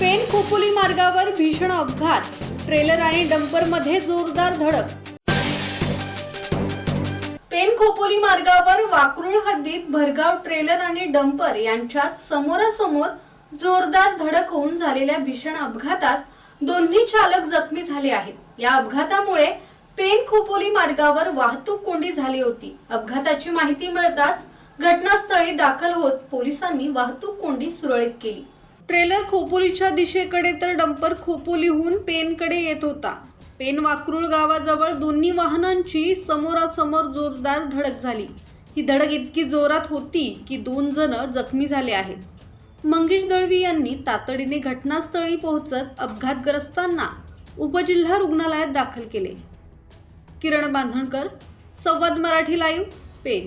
Pen Khopoli मार्गावर भीषण अपघात. ट्रेलर आणि डंपरमध्ये जोरदार धडक. पेन खोपोली मार्गावर वाकरुळ हद्दीत भरगाव ट्रेलर आणि डंपर यांच्यात समोरासमोर जोरदार धडक होऊन झालेल्या भीषण अपघातात दोन्ही चालक जखमी झाले आहेत. या अपघातामुळे पेन खोपोली मार्गावर वाहतूक कोंडी झाली होती. अपघाताची माहिती मिळताच घटनास्थळी दाखल होत पोलिसांनी वाहतूक कोंडी सुरळीत केली. ट्रेलर खोपोलीच्या दिशेकडे तर डंपर खोपोलीहून पेनकडे येत होता. पेन वाकरुळ गावाजवळ दोन्ही वाहनांची समोरासमोर जोरदार धडक झाली. ही धडक इतकी जोरात होती की दोन जण जखमी झाले आहेत. मंगेश दळवी यांनी तातडीने घटनास्थळी पोहोचत अपघातग्रस्तांना उपजिल्हा रुग्णालयात दाखल केले. किरण बांधणकर संवाद मराठी लाईव्ह पेन.